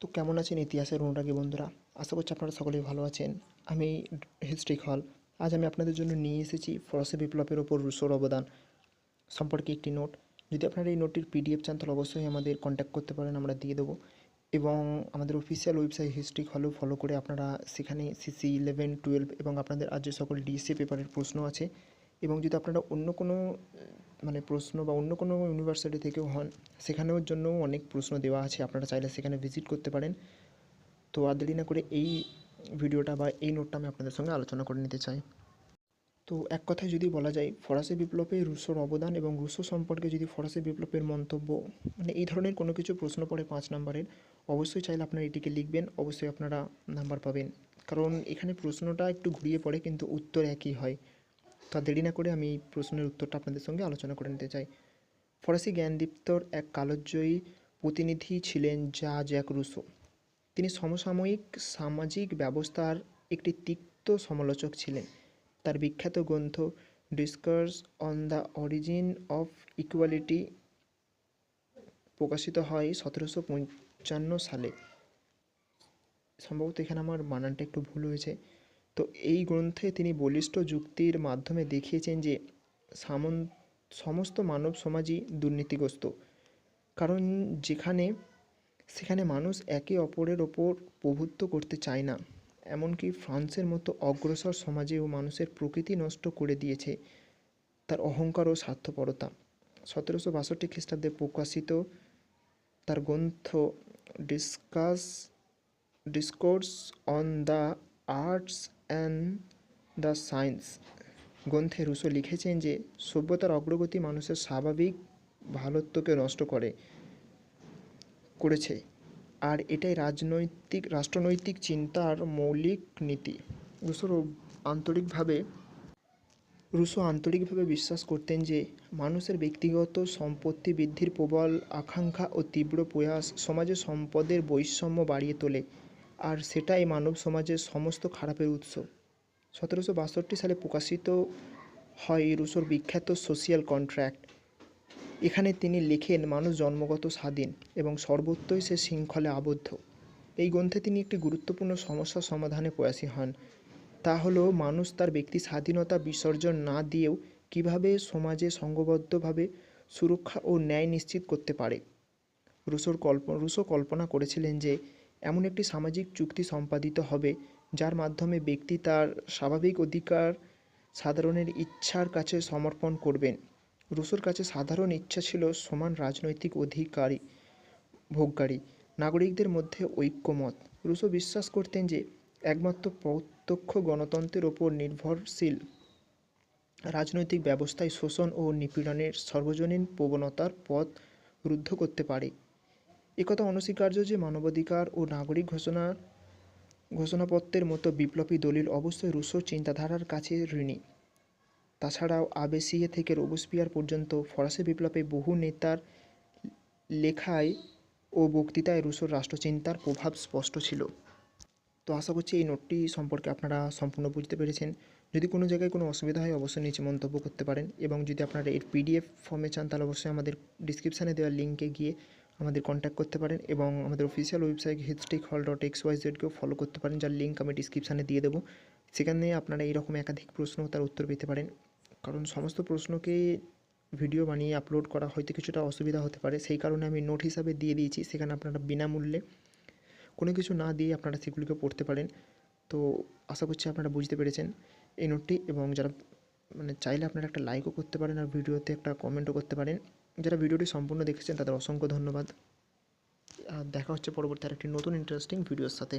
তো কেমন আছেন ইতিহাসের অনুরাগী বন্ধুরা? আশা করছি আপনারা সকলেই ভালো আছেন। আমি হিস্ট্রি হল। আজ আমি আপনাদের জন্য নিয়ে এসেছি ফরাসি বিপ্লবের ওপর রুশোর অবদান সম্পর্কে একটি নোট। যদি আপনারা এই নোটটির পিডিএফ চান, তাহলে অবশ্যই আমাদের কন্ট্যাক্ট করতে পারেন, আমরা দিয়ে দেবো। এবং আমাদের অফিসিয়াল ওয়েবসাইট হিস্ট্রি হলেও ফলো করে আপনারা সেখানে সিসি ইলেভেন টুয়েলভ এবং আপনাদের আজ যে সকল ডিএসসি পেপারের প্রশ্ন আছে, এবং যদি আপনারা অন্য কোনো মানে প্রশ্ন বা অন্য কোনো ইউনিভার্সিটি থেকেও হন, সেখানেও জন্য অনেক প্রশ্ন দেওয়া আছে। আপনারা চাইলে সেখানে ভিজিট করতে পারেন। তো আর দেরি না করে এই ভিডিওটা বা এই নোটটা আমি আপনাদের সঙ্গে আলোচনা করে নিতে চাই। তো এক কথায় যদি বলা যায়, ফরাসি বিপ্লবে রুশোর অবদান এবং রুশো সম্পর্কে যদি ফরাসি বিপ্লবের মন্তব্য মানে এই ধরনের কোনো কিছু প্রশ্ন পড়ে পাঁচ নাম্বারের, অবশ্যই চাইলে আপনারা এটিকে লিখবেন, অবশ্যই আপনারা নাম্বার পাবেন। কারণ এখানে প্রশ্নটা একটু ঘুরিয়ে পড়ে, কিন্তু উত্তর একই হয়। তো দেরি না করে আমি এই প্রশ্নের উত্তরটা আপনাদের সঙ্গে আলোচনা করে নিতে চাই। ফরাসি জ্ঞানদীপ্তর এক কালোজ্জয়ী প্রতিনিধি ছিলেন যা জ্যাক রুসো। তিনি সমসাময়িক সামাজিক ব্যবস্থার একটি তিক্ত সমালোচক ছিলেন। তার বিখ্যাত গ্রন্থ discourse on the origin of equality প্রকাশিত হয় সতেরোশো পঞ্চান্ন সালে। সম্ভবত এখানে আমার বানানটা একটু ভুল হয়েছে। তো এই গ্রন্থে তিনি বলিষ্ঠ যুক্তির মাধ্যমে দেখিয়েছেন যে সামন, সমস্ত মানব সমাজই দুর্নীতিগ্রস্ত। কারণ যেখানে, সেখানে মানুষ একে অপরের ওপর প্রভুত্ব করতে চায় না। এমনকি ফ্রান্সের মতো অগ্রসর সমাজেও মানুষের প্রকৃতি নষ্ট করে দিয়েছে তার অহংকার ও স্বার্থপরতা। সতেরোশো বাষট্টি খ্রিস্টাব্দে প্রকাশিত তার গ্রন্থ discuss, discourse on the arts and the science গ্রন্থে রুশো লিখেছেন যে, সভ্যতার অগ্রগতি মানুষের স্বাভাবিক ভালোত্বকে নষ্ট করে, করেছে। আর এটাই রাজনৈতিক, রাষ্ট্রনৈতিক চিন্তার মৌলিক নীতি। রুশোর আন্তরিকভাবে, রুশো আন্তরিকভাবে বিশ্বাস করতেন যে, মানুষের ব্যক্তিগত সম্পত্তি বৃদ্ধির প্রবল আকাঙ্ক্ষা ও তীব্র প্রয়াস সমাজে সম্পদের বৈষম্য বাড়িয়ে তোলে। আর সেটাই মানব সমাজের সমস্ত খারাপের উৎস। সতেরোশো বাষট্টি সালে প্রকাশিত হয় রুশোর বিখ্যাত সোশিয়াল কন্ট্র্যাক্ট এখানে তিনি লেখেন মানুষ জন্মগত স্বাধীন এবং সর্বত্রই সে শৃঙ্খলে আবদ্ধ। এই গ্রন্থে তিনি একটি গুরুত্বপূর্ণ সমস্যা সমাধানে প্রয়াসী হন। তা হলো, মানুষ তার ব্যক্তি স্বাধীনতা বিসর্জন না দিয়েও কীভাবে সমাজে সংঘবদ্ধভাবে সুরক্ষা ও ন্যায় নিশ্চিত করতে পারে? রুশোর কল্প, রুশো কল্পনা করেছিলেন যে এমন একটি সামাজিক চুক্তি সম্পাদিত হবে, যার মাধ্যমে ব্যক্তি তার স্বাভাবিক অধিকার সাধারণের ইচ্ছার কাছে সমর্পণ করবেন। রুশোর কাছে সাধারণ ইচ্ছা ছিল সমান রাজনৈতিক অধিকারী, ভোগকারী, নাগরিকদের মধ্যে ঐক্যমত। রুশো বিশ্বাস করতেন যে, একমাত্র প্রত্যক্ষ গণতন্ত্রের ওপর নির্ভরশীল রাজনৈতিক ব্যবস্থায় শোষণ ও নিপীড়নের সর্বজনীন প্রবণতার পথ রুদ্ধ করতে পারে। একথা অনস্বীকার্য যে মানবাধিকার ও নাগরিক ঘোষণার ঘোষণাপত্রের মতো বিপ্লবী দলিল অবশ্যই রুশোর চিন্তাধারার কাছে ঋণী। তাছাড়াও আবেসিয়ে থেকে রোবসপিয়ার পর্যন্ত ফরাসি বিপ্লবে বহু নেতার লেখায় ও বক্তৃতায় রুশোর রাষ্ট্রচিন্তার প্রভাব স্পষ্ট ছিল। তো আশা করছি এই নোটটি সম্পর্কে আপনারা সম্পূর্ণ বুঝতে পেরেছেন। যদি কোনো জায়গায় কোনো অসুবিধা হয়, অবশ্যই নিচে মন্তব্য করতে পারেন এবং যদি আপনারা এর পিডিএফ ফর্মে চান, তাহলে অবশ্যই আমাদের ডিসক্রিপশানে দেওয়া লিঙ্কে গিয়ে আমাদের কন্ট্যাক্ট করতে পারেন এবং আমাদের official website historic hall dot X Y জেডকেও follow করতে পারেন, যার লিঙ্ক আমি ডিসক্রিপশানে দিয়ে দেবো। সেখানে আপনারা এইরকম একাধিক প্রশ্ন তার উত্তর পেতে পারেন। কারণ সমস্ত প্রশ্নকে ভিডিও বানিয়ে আপলোড করা হয়তো কিছুটা অসুবিধা হতে পারে। সেই কারণে আমি নোট হিসাবে দিয়ে দিয়েছি, সেখানে আপনারা বিনামূল্যে কোনো কিছু না দিয়ে আপনারা সেগুলিকে পড়তে পারেন। তো আশা করছি আপনারা বুঝতে পেরেছেন এই নোটটি এবং যারা মানে চাইলে আপনারা একটা লাইকও করতে পারেন আর ভিডিওতে একটা কমেন্টও করতে পারেন। যারা ভিডিওটি সম্পূর্ণ দেখেছেন তাদের অসংখ্য ধন্যবাদ। দেখা হচ্ছে পরবর্তী আরেকটি নতুন ইন্টারেস্টিং ভিডিওর সাথে।